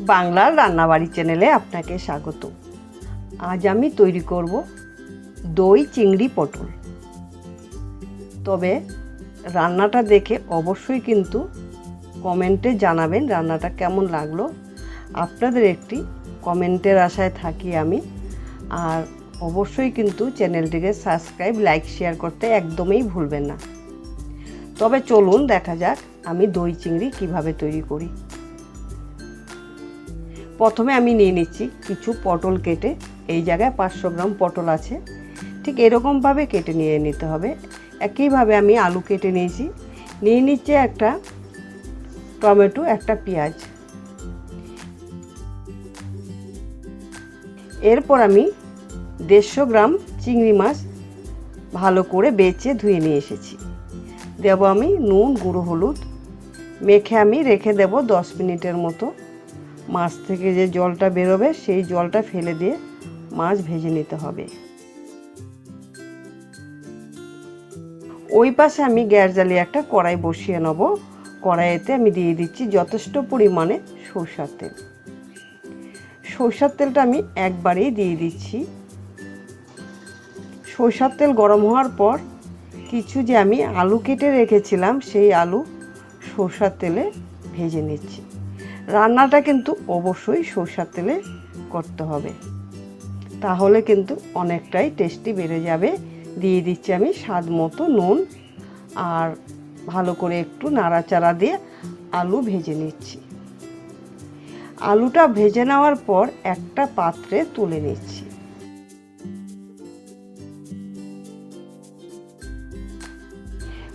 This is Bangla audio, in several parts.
বাংলার রান্নাবাড়ি চ্যানেলে আপনাকে স্বাগত। আজ আমি তৈরি করব দই চিংড়ি পটল। তবে রান্নাটা দেখে অবশ্যই কিন্তু কমেন্টে জানাবেন রান্নাটা কেমন লাগল। আপনাদের একটি কমেন্টের আশায় থাকি আমি। আর অবশ্যই কিন্তু চ্যানেলটিকে সাবস্ক্রাইব, লাইক, শেয়ার করতে একদমই ভুলবেন না। তবে চলুন দেখা যাক আমি দই চিংড়ি কীভাবে তৈরি করি। প্রথমে আমি নিয়ে নিচ্ছি কিছু পটল কেটে, এই জায়গায় পাঁচশো গ্রাম পটল আছে। ঠিক এরকমভাবে কেটে নিয়ে নিতে হবে। একইভাবে আমি আলু কেটে নিয়েছি। নিয়ে নিচ্ছে একটা টমেটো, একটা পেঁয়াজ। এরপর আমি দেড়শো গ্রাম চিংড়ি মাছ ভালো করে বেচে ধুয়ে নিয়ে এসেছি। দেব আমি নুন, গুঁড়ো হলুদ। মেখে আমি রেখে দেব দশ মিনিটের মতো। মাছ থেকে যে জলটা বেরোবে, সেই জলটা ফেলে দিয়ে মাছ ভেজে নিতে হবে। ওই পাশে আমি গ্যাস জ্বালিয়ে একটা কড়াই বসিয়ে নেব। কড়াইতে আমি দিয়ে দিচ্ছি যথেষ্ট পরিমাণে সরষার তেল। সরষার তেলটা আমি একবারেই দিয়ে দিচ্ছি। সরষার তেল গরম হওয়ার পর কিছু যে আমি আলু কেটে রেখেছিলাম, সেই আলু সরষার তেলে ভেজে নিচ্ছি। রান্নাটা কিন্তু অবশ্যই সরষার তেলে করতে হবে। তাহলে কিন্তু অনেকটাই টেস্টি বেড়ে যাবে। দিয়ে দিচ্ছি আমি স্বাদ মতো নুন আর ভালো করে একটু নাড়াচাড়া দিয়ে আলু ভেজে নিচ্ছি। আলুটা ভেজে নেওয়ার পর একটা পাত্রে তুলে নিচ্ছি।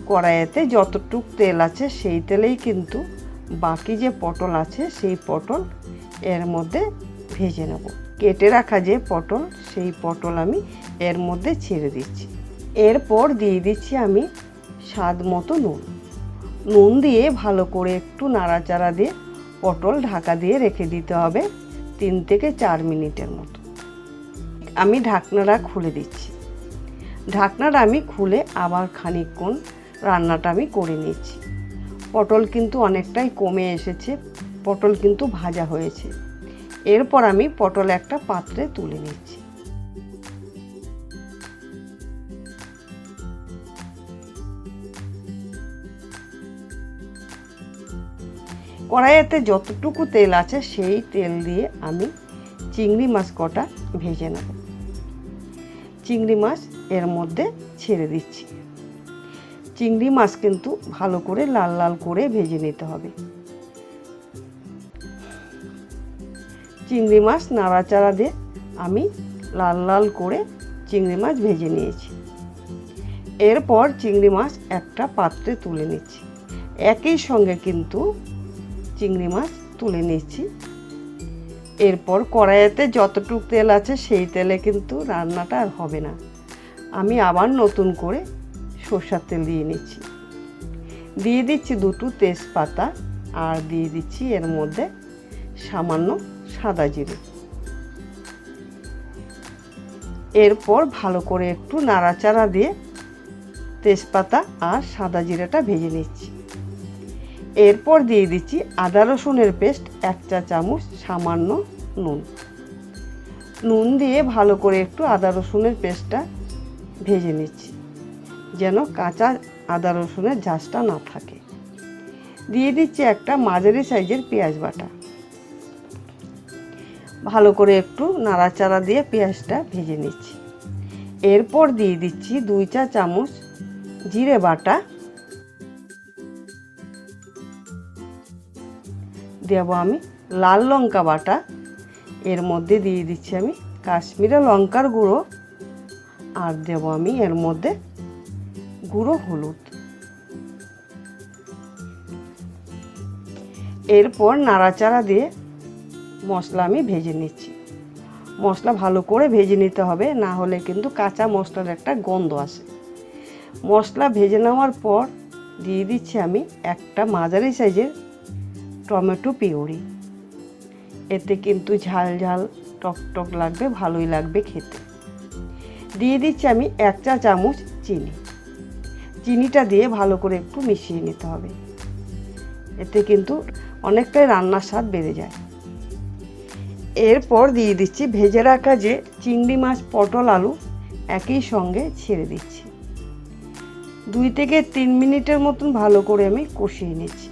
কড়াইতে যতটুক তেল আছে সেই তেলেই কিন্তু বাকি যে পটল আছে, সেই পটল এর মধ্যে ভেজে নেব। কেটে রাখা যে পটল, সেই পটল আমি এর মধ্যে ছেড়ে দিচ্ছি। এরপর দিয়ে দিচ্ছি আমি স্বাদ মতো নুন। নুন দিয়ে ভালো করে একটু নাড়াচাড়া দিয়ে পটল ঢাকা দিয়ে রেখে দিতে হবে তিন থেকে চার মিনিটের মতো। আমি ঢাকনাটা খুলে দিচ্ছি। ঢাকনাটা আমি খুলে আবার খানিকক্ষণ রান্নাটা আমি করে নিচ্ছি। পটল কিন্তু অনেকটাই কমে এসেছে, পটল কিন্তু ভাজা হয়েছে। এরপর আমি পটল একটা পাত্রে তুলে নিচ্ছি। কড়াইতে যতটুকু তেল আছে, সেই তেল দিয়ে আমি চিংড়ি মাছ কটা ভেজে নেব। চিংড়ি মাছ এর মধ্যে ছেড়ে দিচ্ছি। চিংড়ি মাছ কিন্তু ভালো করে লাল লাল করে ভেজে নিতে হবে। চিংড়ি মাছ নাড়াচাড়া দিয়ে আমি লাল লাল করে চিংড়ি মাছ ভেজে নিয়েছি। এরপর চিংড়ি মাছ একটা পাত্রে তুলে নিচ্ছি। একই সঙ্গে কিন্তু চিংড়ি মাছ তুলে নিচ্ছি। এরপর কড়াইতে যতটুক তেল আছে সেই তেলে কিন্তু রান্নাটা আর হবে না। আমি আবার নতুন করে সর্ষার তেল দিয়ে নিচ্ছি। দিয়ে দিচ্ছি দুটো তেজপাতা আর দিয়ে দিচ্ছি এর মধ্যে সামান্য সাদা জিরে। এরপর ভালো করে একটু নাড়াচাড়া দিয়ে তেজপাতা আর সাদা জিরেটা ভেজে নিচ্ছি। এরপর দিয়ে দিচ্ছি আদা রসুনের পেস্ট এক চা চামচ সামান্য নুন। নুন দিয়ে ভালো করে একটু আদা রসুনের পেস্টটা ভেজে নিচ্ছি। যেন কাঁচা আদা রসুনের ঝাঁসটা না থাকে। দিয়ে দিচ্ছি একটা মাঝারি সাইজের পেঁয়াজ বাটা। ভালো করে একটু নাড়াচাড়া দিয়ে পেঁয়াজটা ভেজে নিচ্ছি। এরপর দিয়ে দিচ্ছি দুই চা চামচ জিরে বাটা। দেবো আমি লাল লঙ্কা বাটা। এর মধ্যে দিয়ে দিচ্ছি আমি কাশ্মীরে লঙ্কার গুঁড়ো। আর দেবো আমি এর মধ্যে গুঁড়ো হলুদ। এরপর নাড়াচাড়া দিয়ে মশলা আমি ভেজে নিচ্ছি। মশলা ভালো করে ভেজে নিতে হবে, না হলে কিন্তু কাঁচা মশলার একটা গন্ধ আসে। মশলা ভেজে নেওয়ার পর দিয়ে দিচ্ছি আমি একটা মাঝারি সাইজের টমেটো পিউরি। এতে কিন্তু ঝাল ঝাল, টক টক লাগবে, ভালোই লাগবে খেতে। দিয়ে দিচ্ছি আমি এক চা চামচ চিনি। চিনিটা দিয়ে ভালো করে একটু মিশিয়ে নিতে হবে। এতে কিন্তু অনেকটাই রান্নার স্বাদ বেড়ে যায়। এরপর দিয়ে দিচ্ছি ভেজে রাখা যে চিংড়ি মাছ, পটল, আলু একই সঙ্গে ছেড়ে দিচ্ছি। দুই থেকে তিন মিনিটের মতন ভালো করে আমি কষিয়ে নিচ্ছি।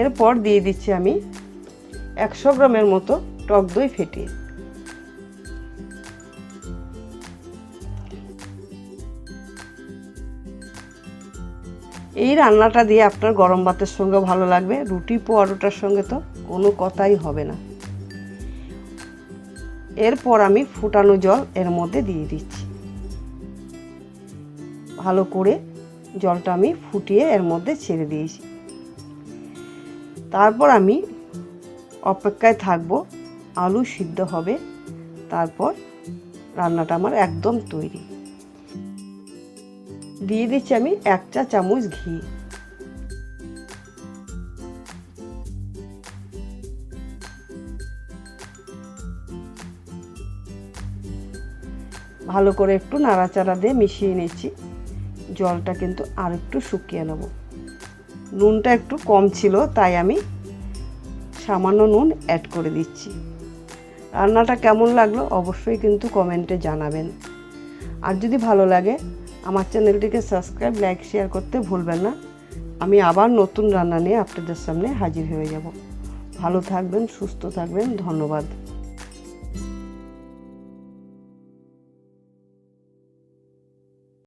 এরপর দিয়ে দিচ্ছি আমি একশো গ্রামের মতো টক দই ফেটিয়ে। এই রান্নাটা দিয়ে আপনার গরম ভাতের সঙ্গে ভালো লাগবে, রুটি পোয়ারোটার সঙ্গে তো কোনো কথাই হবে না। এরপর আমি ফুটানো জল এর মধ্যে দিয়ে দিচ্ছি। ভালো করে জলটা আমি ফুটিয়ে এর মধ্যে ছেড়ে দিয়েছি। তারপর আমি অপেক্ষায় থাকব, আলু সিদ্ধ হবে, তারপর রান্নাটা আমার একদম তৈরি। দিয়ে দিচ্ছি আমি এক চা চামচ ঘি। ভালো করে একটু নাড়াচাড়া দিয়ে মিশিয়ে নিচ্ছি। জলটা কিন্তু আর একটু শুকিয়ে নেব। নুনটা একটু কম ছিল, তাই আমি সামান্য নুন অ্যাড করে দিচ্ছি। রান্নাটা কেমন লাগল অবশ্যই কিন্তু কমেন্টে জানাবেন। আর যদি ভালো লাগে, আমার চ্যানেলটিকে সাবস্ক্রাইব লাইক শেয়ার করতে ভুলবেন না। আমি আবার নতুন রান্না নিয়ে আপনাদের সামনে হাজির হয়ে যাব। ভালো থাকবেন, সুস্থ থাকবেন, ধন্যবাদ।